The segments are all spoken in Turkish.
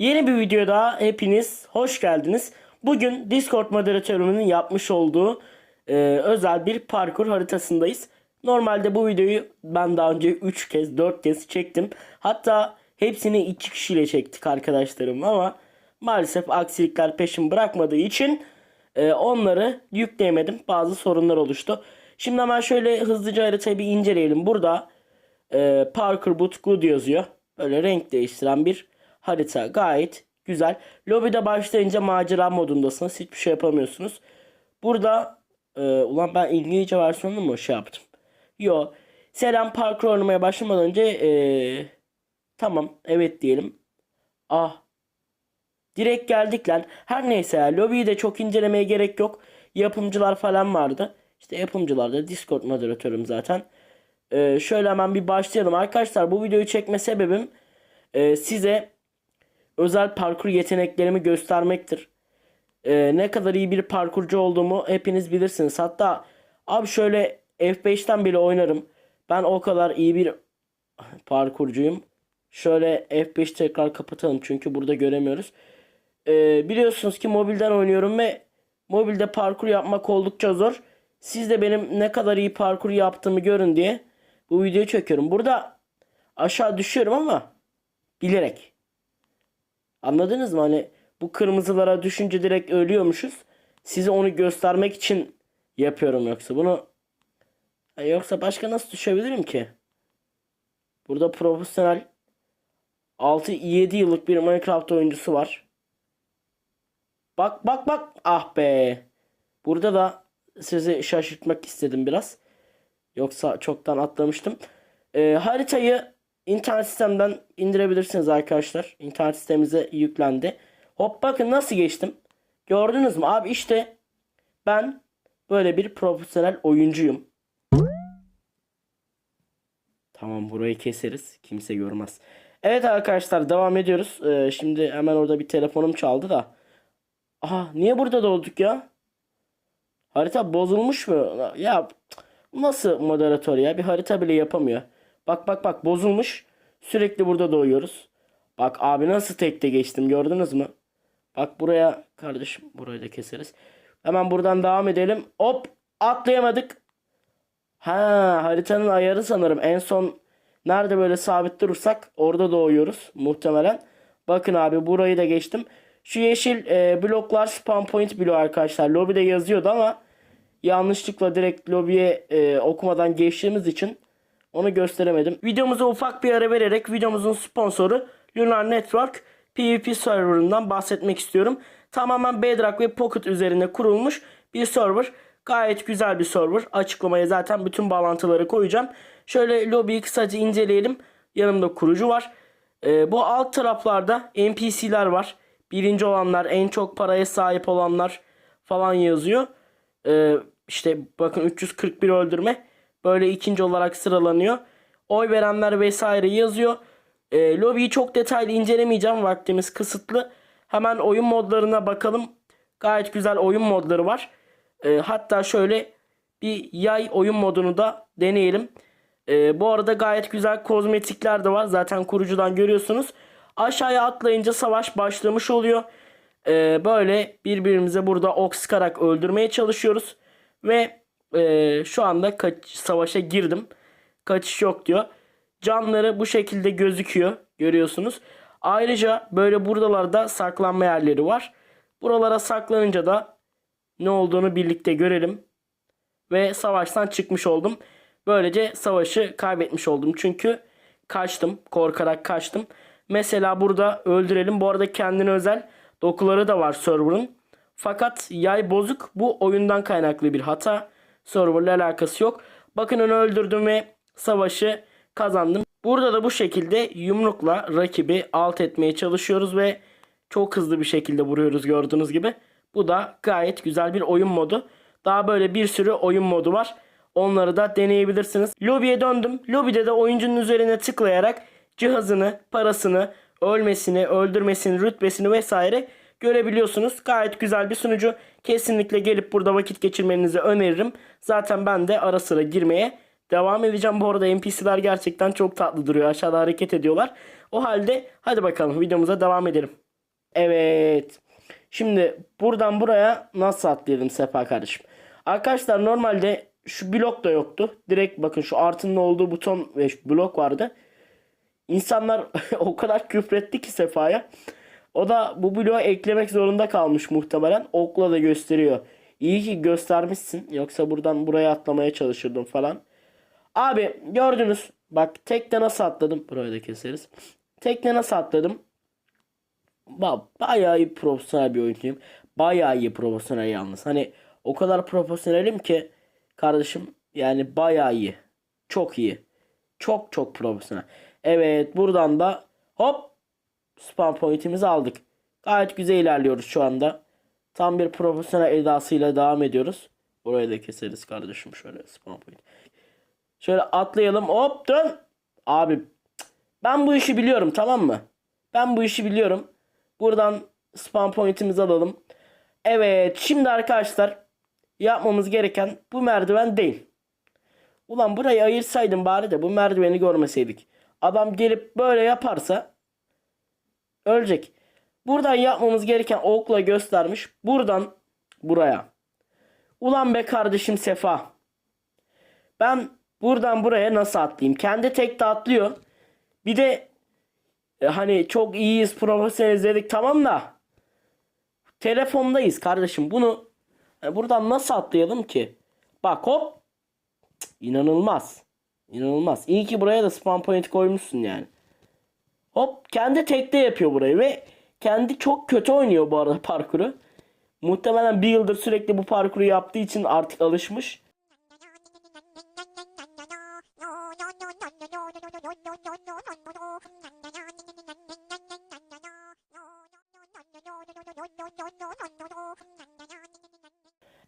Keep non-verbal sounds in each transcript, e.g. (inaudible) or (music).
Yeni bir videoda hepiniz hoş geldiniz. Bugün Discord moderatörümün yapmış olduğu e, özel bir parkur haritasındayız. Normalde bu videoyu ben daha önce 3 kez 4 kez çektim. Hatta hepsini 2 kişiyle çektik arkadaşlarım ama maalesef aksilikler peşimi bırakmadığı için e, onları yükleyemedim. Bazı sorunlar oluştu. Şimdi hemen şöyle hızlıca haritayı bir inceleyelim. Burada e, Parker Boot Good yazıyor. Böyle renk değiştiren bir harita. Gayet güzel. Lobide başlayınca macera modundasınız. Hiçbir şey yapamıyorsunuz. Burada e, ulan ben İngilizce versiyonunu mu şey yaptım? Yo. Selam parkur oynamaya başlamadan önce e, tamam evet diyelim. Ah Direkt geldik lan. Her neyse ya lobiyi de çok incelemeye gerek yok. Yapımcılar falan vardı. İşte yapımcılar da Discord moderatörüm zaten. Ee, şöyle hemen bir başlayalım. Arkadaşlar bu videoyu çekme sebebim e, size özel parkur yeteneklerimi göstermektir. Ee, ne kadar iyi bir parkurcu olduğumu hepiniz bilirsiniz. Hatta abi şöyle F5'ten bile oynarım. Ben o kadar iyi bir parkurcuyum. Şöyle F5 tekrar kapatalım çünkü burada göremiyoruz. Ee, biliyorsunuz ki mobilden oynuyorum ve mobilde parkur yapmak oldukça zor. Siz de benim ne kadar iyi parkur yaptığımı görün diye bu videoyu çekiyorum. Burada aşağı düşüyorum ama bilerek. Anladınız mı? Hani bu kırmızılara düşünce direkt ölüyormuşuz. Size onu göstermek için yapıyorum yoksa bunu Ya yoksa başka nasıl düşebilirim ki? Burada profesyonel 6-7 yıllık bir Minecraft oyuncusu var. Bak bak bak. Ah be. Burada da sizi şaşırtmak istedim biraz. Yoksa çoktan atlamıştım. Ee, haritayı internet sistemden indirebilirsiniz arkadaşlar. İnternet sistemimize yüklendi. Hop bakın nasıl geçtim. Gördünüz mü? Abi işte ben böyle bir profesyonel oyuncuyum. Tamam burayı keseriz. Kimse görmez. Evet arkadaşlar devam ediyoruz. Ee, şimdi hemen orada bir telefonum çaldı da. Aha niye burada doğduk ya? Harita bozulmuş mu? Ya nasıl moderatör ya? Bir harita bile yapamıyor. Bak bak bak bozulmuş. Sürekli burada doğuyoruz. Bak abi nasıl tekte geçtim gördünüz mü? Bak buraya kardeşim burayı da keseriz. Hemen buradan devam edelim. Hop atlayamadık. Ha haritanın ayarı sanırım. En son nerede böyle sabit durursak orada doğuyoruz muhtemelen. Bakın abi burayı da geçtim. Şu yeşil e, bloklar spawn point bloğu arkadaşlar. Lobide yazıyordu ama yanlışlıkla direkt lobiye e, okumadan geçtiğimiz için onu gösteremedim. Videomuza ufak bir ara vererek videomuzun sponsoru Lunar Network PvP serverından bahsetmek istiyorum. Tamamen Bedrock ve Pocket üzerine kurulmuş bir server. Gayet güzel bir server. Açıklamaya zaten bütün bağlantıları koyacağım. Şöyle lobiyi kısaca inceleyelim. Yanımda kurucu var. E, bu alt taraflarda NPC'ler var. Birinci olanlar, en çok paraya sahip olanlar falan yazıyor. Ee, işte bakın 341 öldürme. Böyle ikinci olarak sıralanıyor. Oy verenler vesaire yazıyor. Ee, lobiyi çok detaylı incelemeyeceğim. Vaktimiz kısıtlı. Hemen oyun modlarına bakalım. Gayet güzel oyun modları var. Ee, hatta şöyle bir yay oyun modunu da deneyelim. Ee, bu arada gayet güzel kozmetikler de var. Zaten kurucudan görüyorsunuz. Aşağıya atlayınca savaş başlamış oluyor. Ee, böyle birbirimize burada ok sıkarak öldürmeye çalışıyoruz. Ve e, şu anda kaç, savaşa girdim. Kaçış yok diyor. Canları bu şekilde gözüküyor. Görüyorsunuz. Ayrıca böyle buradalarda saklanma yerleri var. Buralara saklanınca da ne olduğunu birlikte görelim. Ve savaştan çıkmış oldum. Böylece savaşı kaybetmiş oldum. Çünkü kaçtım. Korkarak kaçtım. Mesela burada öldürelim. Bu arada kendine özel dokuları da var server'ın. Fakat yay bozuk. Bu oyundan kaynaklı bir hata. Server'la alakası yok. Bakın onu öldürdüm ve savaşı kazandım. Burada da bu şekilde yumrukla rakibi alt etmeye çalışıyoruz ve çok hızlı bir şekilde vuruyoruz gördüğünüz gibi. Bu da gayet güzel bir oyun modu. Daha böyle bir sürü oyun modu var. Onları da deneyebilirsiniz. Lobiye döndüm. Lobide de oyuncunun üzerine tıklayarak cihazını, parasını, ölmesini, öldürmesini, rütbesini vesaire görebiliyorsunuz. Gayet güzel bir sunucu. Kesinlikle gelip burada vakit geçirmenizi öneririm. Zaten ben de ara sıra girmeye devam edeceğim. Bu arada NPC'ler gerçekten çok tatlı duruyor. Aşağıda hareket ediyorlar. O halde hadi bakalım videomuza devam edelim. Evet. Şimdi buradan buraya nasıl atlayalım Sefa kardeşim? Arkadaşlar normalde şu blok da yoktu. Direkt bakın şu artının olduğu buton ve blok vardı. İnsanlar (laughs) o kadar küfretti ki Sefa'ya. O da bu bloğu eklemek zorunda kalmış muhtemelen. Okla da gösteriyor. İyi ki göstermişsin. Yoksa buradan buraya atlamaya çalışırdım falan. Abi gördünüz. Bak tekte nasıl atladım. Burayı da keseriz. Tekte nasıl atladım. Ba bayağı iyi profesyonel bir oyuncuyum. Bayağı iyi profesyonel yalnız. Hani o kadar profesyonelim ki kardeşim yani bayağı iyi. Çok iyi. Çok çok profesyonel. Evet buradan da hop spam pointimizi aldık. Gayet güzel ilerliyoruz şu anda. Tam bir profesyonel edasıyla devam ediyoruz. Burayı da keseriz kardeşim şöyle spam point. Şöyle atlayalım hop dön. Abi ben bu işi biliyorum tamam mı? Ben bu işi biliyorum. Buradan spam pointimizi alalım. Evet şimdi arkadaşlar yapmamız gereken bu merdiven değil. Ulan burayı ayırsaydım bari de bu merdiveni görmeseydik. Adam gelip böyle yaparsa ölecek. Buradan yapmamız gereken okla göstermiş. Buradan buraya. Ulan be kardeşim Sefa. Ben buradan buraya nasıl atlayayım? Kendi tek de atlıyor. Bir de e, hani çok iyiyiz profesyoneliz dedik tamam da telefondayız kardeşim. Bunu e, buradan nasıl atlayalım ki? Bak hop. Cık, İnanılmaz. İnanılmaz. İyi ki buraya da spam point koymuşsun yani. Hop kendi tekte yapıyor burayı ve kendi çok kötü oynuyor bu arada (laughs) parkuru. Muhtemelen bir yıldır sürekli bu parkuru yaptığı için artık alışmış.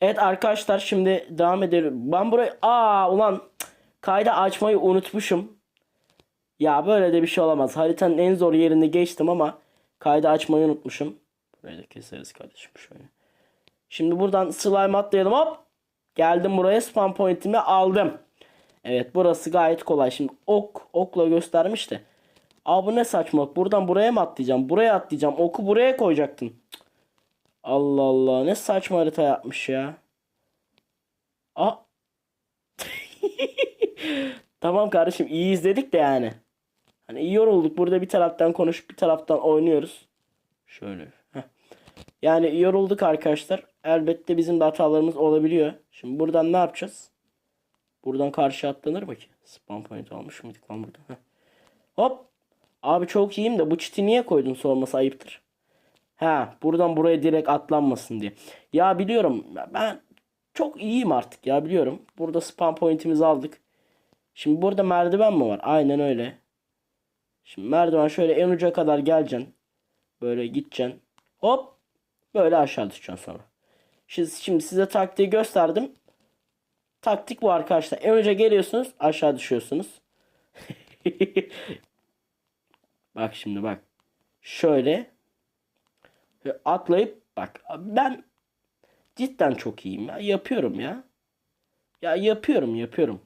Evet arkadaşlar şimdi devam edelim. Ben burayı aa ulan cık, kaydı açmayı unutmuşum. Ya böyle de bir şey olamaz. Haritanın en zor yerini geçtim ama kaydı açmayı unutmuşum. Burayı da keseriz kardeşim şöyle. Şimdi buradan slime atlayalım hop. Geldim buraya spam pointimi aldım. Evet burası gayet kolay. Şimdi ok okla göstermişti. Aa bu ne saçmalık. Buradan buraya mı atlayacağım? Buraya atlayacağım. Oku buraya koyacaktın. Allah Allah ne saçma harita yapmış ya. Aa. (laughs) tamam kardeşim iyi izledik de yani. Hani yorulduk. Burada bir taraftan konuşup bir taraftan oynuyoruz. Şöyle. Heh. Yani yorulduk arkadaşlar. Elbette bizim de hatalarımız olabiliyor. Şimdi buradan ne yapacağız? Buradan karşı atlanır mı ki? Spam point almış mıydık lan burada? Heh. Hop. Abi çok iyiyim de bu çiti niye koydun sorması ayıptır. Ha buradan buraya direkt atlanmasın diye. Ya biliyorum ben çok iyiyim artık ya biliyorum. Burada spam pointimizi aldık. Şimdi burada merdiven mi var? Aynen öyle. Şimdi merdiven şöyle en uca kadar geleceksin. Böyle gideceksin. Hop. Böyle aşağı düşeceksin sonra. Şimdi, şimdi size taktiği gösterdim. Taktik bu arkadaşlar. En önce geliyorsunuz aşağı düşüyorsunuz. (laughs) bak şimdi bak. Şöyle. Atlayıp bak ben cidden çok iyiyim ya. Yapıyorum ya. Ya yapıyorum yapıyorum.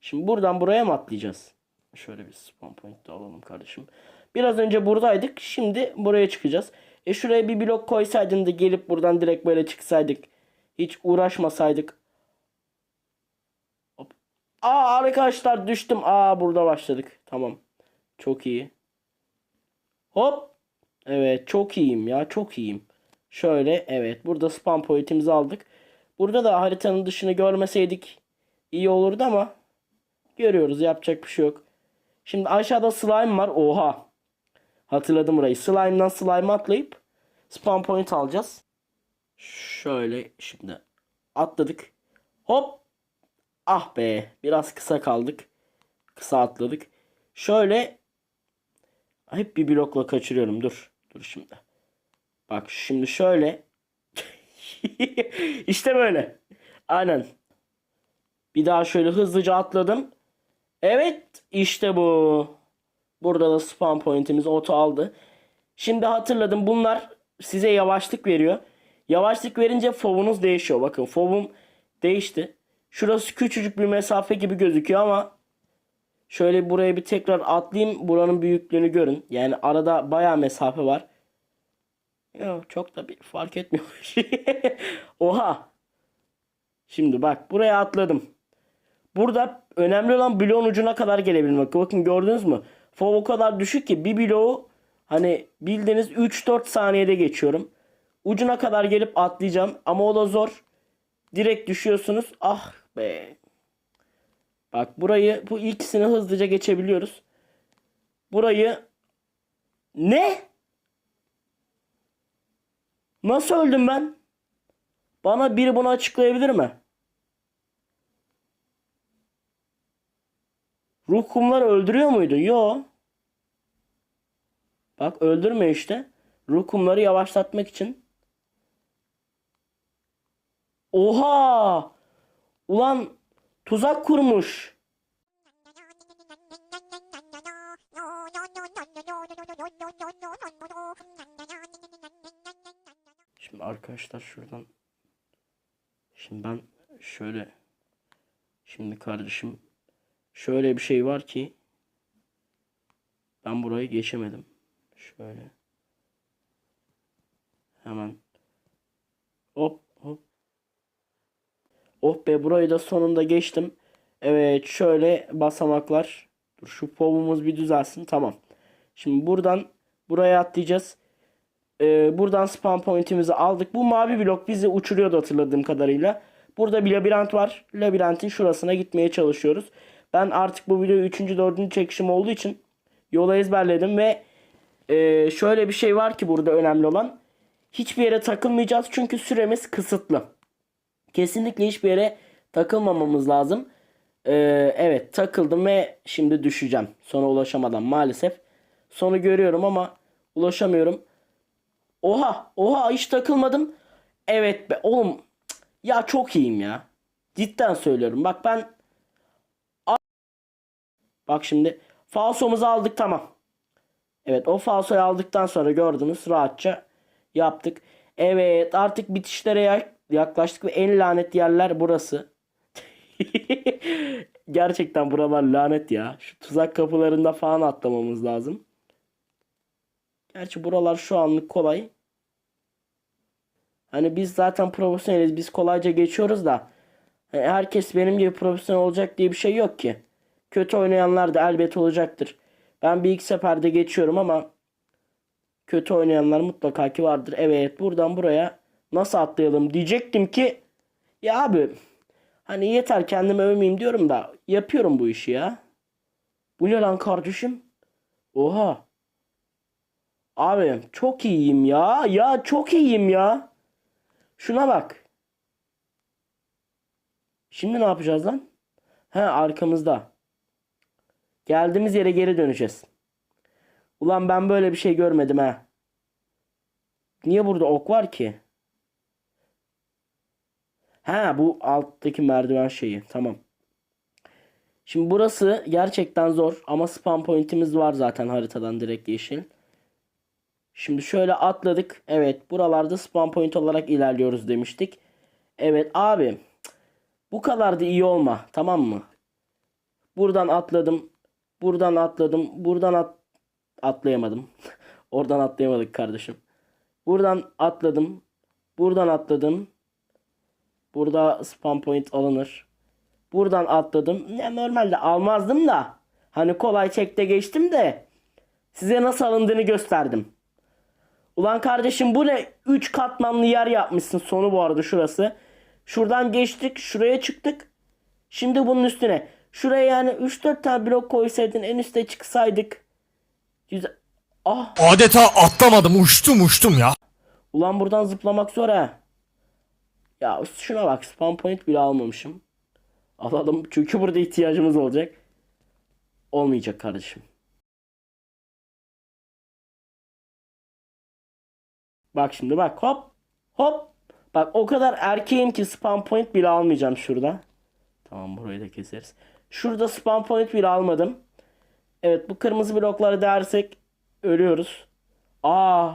Şimdi buradan buraya mı atlayacağız? Şöyle bir spawn point de alalım kardeşim. Biraz önce buradaydık. Şimdi buraya çıkacağız. E şuraya bir blok koysaydın da gelip buradan direkt böyle çıksaydık. Hiç uğraşmasaydık. Hop. Aa arkadaşlar düştüm. Aa burada başladık. Tamam. Çok iyi. Hop. Evet çok iyiyim ya çok iyiyim. Şöyle evet burada spam pointimizi aldık. Burada da haritanın dışını görmeseydik iyi olurdu ama görüyoruz yapacak bir şey yok. Şimdi aşağıda slime var. Oha. Hatırladım burayı. Slime'dan slime atlayıp spam point alacağız. Şöyle şimdi atladık. Hop. Ah be biraz kısa kaldık. Kısa atladık. Şöyle hep bir blokla kaçırıyorum. Dur. Dur şimdi. Bak şimdi şöyle. (laughs) işte böyle. Aynen. Bir daha şöyle hızlıca atladım. Evet işte bu. Burada da spawn pointimiz oto aldı. Şimdi hatırladım bunlar size yavaşlık veriyor. Yavaşlık verince fovunuz değişiyor. Bakın fovum değişti. Şurası küçücük bir mesafe gibi gözüküyor ama şöyle buraya bir tekrar atlayayım. Buranın büyüklüğünü görün. Yani arada baya mesafe var. Yok çok da bir fark etmiyor. (laughs) Oha. Şimdi bak buraya atladım. Burada önemli olan bloğun ucuna kadar gelebilmek. Bakın gördünüz mü? Fov o kadar düşük ki bir bloğu hani bildiğiniz 3-4 saniyede geçiyorum. Ucuna kadar gelip atlayacağım ama o da zor. Direkt düşüyorsunuz. Ah be. Bak burayı bu ikisini hızlıca geçebiliyoruz. Burayı ne? Nasıl öldüm ben? Bana biri bunu açıklayabilir mi? Ruh kumları öldürüyor muydu? Yo. Bak öldürme işte. Ruh kumları yavaşlatmak için. Oha! Ulan tuzak kurmuş. Şimdi arkadaşlar şuradan Şimdi ben şöyle Şimdi kardeşim şöyle bir şey var ki ben burayı geçemedim. Şöyle hemen hop hop Oh be burayı da sonunda geçtim. Evet şöyle basamaklar. Dur şu povumuz bir düzelsin. Tamam. Şimdi buradan buraya atlayacağız. Ee, buradan spawn point'imizi aldık. Bu mavi blok bizi uçuruyordu hatırladığım kadarıyla. Burada bir labirent var. Labirentin şurasına gitmeye çalışıyoruz. Ben artık bu videoyu 3. 4. çekişim olduğu için yola ezberledim ve e, şöyle bir şey var ki burada önemli olan. Hiçbir yere takılmayacağız çünkü süremiz kısıtlı. Kesinlikle hiçbir yere takılmamamız lazım. Ee, evet takıldım ve şimdi düşeceğim. Sona ulaşamadan maalesef. Sonu görüyorum ama ulaşamıyorum. Oha oha hiç takılmadım. Evet be oğlum. Ya çok iyiyim ya. Cidden söylüyorum. Bak ben Bak şimdi falsomuzu aldık tamam. Evet o falsoyu aldıktan sonra gördünüz rahatça yaptık. Evet artık bitişlere ya- yaklaştık ve en lanet yerler burası. (laughs) Gerçekten buralar lanet ya. Şu tuzak kapılarında falan atlamamız lazım. Gerçi buralar şu anlık kolay. Hani biz zaten profesyoneliz. Biz kolayca geçiyoruz da. hani herkes benim gibi profesyonel olacak diye bir şey yok ki. Kötü oynayanlar da elbet olacaktır. Ben bir iki seferde geçiyorum ama kötü oynayanlar mutlaka ki vardır. Evet buradan buraya nasıl atlayalım diyecektim ki ya abi hani yeter kendimi övmeyeyim diyorum da yapıyorum bu işi ya. Bu ne lan kardeşim? Oha. Abi çok iyiyim ya. Ya çok iyiyim ya. Şuna bak. Şimdi ne yapacağız lan? He arkamızda. Geldiğimiz yere geri döneceğiz. Ulan ben böyle bir şey görmedim ha. Niye burada ok var ki? Ha bu alttaki merdiven şeyi. Tamam. Şimdi burası gerçekten zor ama spawn point'imiz var zaten haritadan direkt yeşil. Şimdi şöyle atladık. Evet buralarda spawn point olarak ilerliyoruz demiştik. Evet abi. Bu kadar da iyi olma. Tamam mı? Buradan atladım. Buradan atladım. Buradan at atlayamadım. (laughs) Oradan atlayamadık kardeşim. Buradan atladım. Buradan atladım. Burada spawn point alınır. Buradan atladım. Ya normalde almazdım da. Hani kolay çekte geçtim de. Size nasıl alındığını gösterdim. Ulan kardeşim bu ne? 3 katmanlı yer yapmışsın sonu bu arada şurası. Şuradan geçtik. Şuraya çıktık. Şimdi bunun üstüne. Şuraya yani 3-4 tane blok koysaydın en üste çıksaydık. Güzel. Ah. Adeta atlamadım uçtum uçtum ya. Ulan buradan zıplamak zor ha. Ya şuna bak spawn point bile almamışım. Alalım çünkü burada ihtiyacımız olacak. Olmayacak kardeşim. Bak şimdi bak hop hop. Bak o kadar erkeğim ki spawn point bile almayacağım şurada. Tamam burayı da keseriz. Şurada spawn point bile almadım. Evet bu kırmızı blokları dersek ölüyoruz. Aa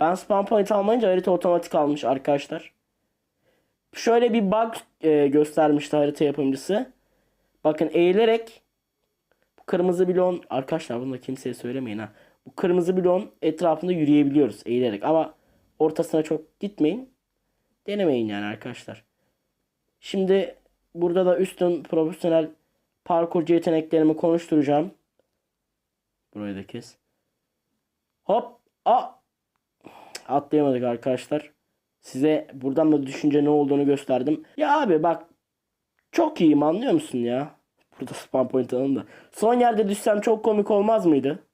ben spawn point almayınca harita otomatik almış arkadaşlar. Şöyle bir bug e, göstermişti harita yapımcısı. Bakın eğilerek bu kırmızı bloğun arkadaşlar bunu da kimseye söylemeyin ha. Bu kırmızı bloğun etrafında yürüyebiliyoruz eğilerek ama ortasına çok gitmeyin. Denemeyin yani arkadaşlar. Şimdi burada da üstün profesyonel parkurcu yeteneklerimi konuşturacağım. Burayı da kes. Hop. A. Atlayamadık arkadaşlar. Size buradan da düşünce ne olduğunu gösterdim. Ya abi bak çok iyiyim anlıyor musun ya? Burada spam point alalım da. Son yerde düşsem çok komik olmaz mıydı?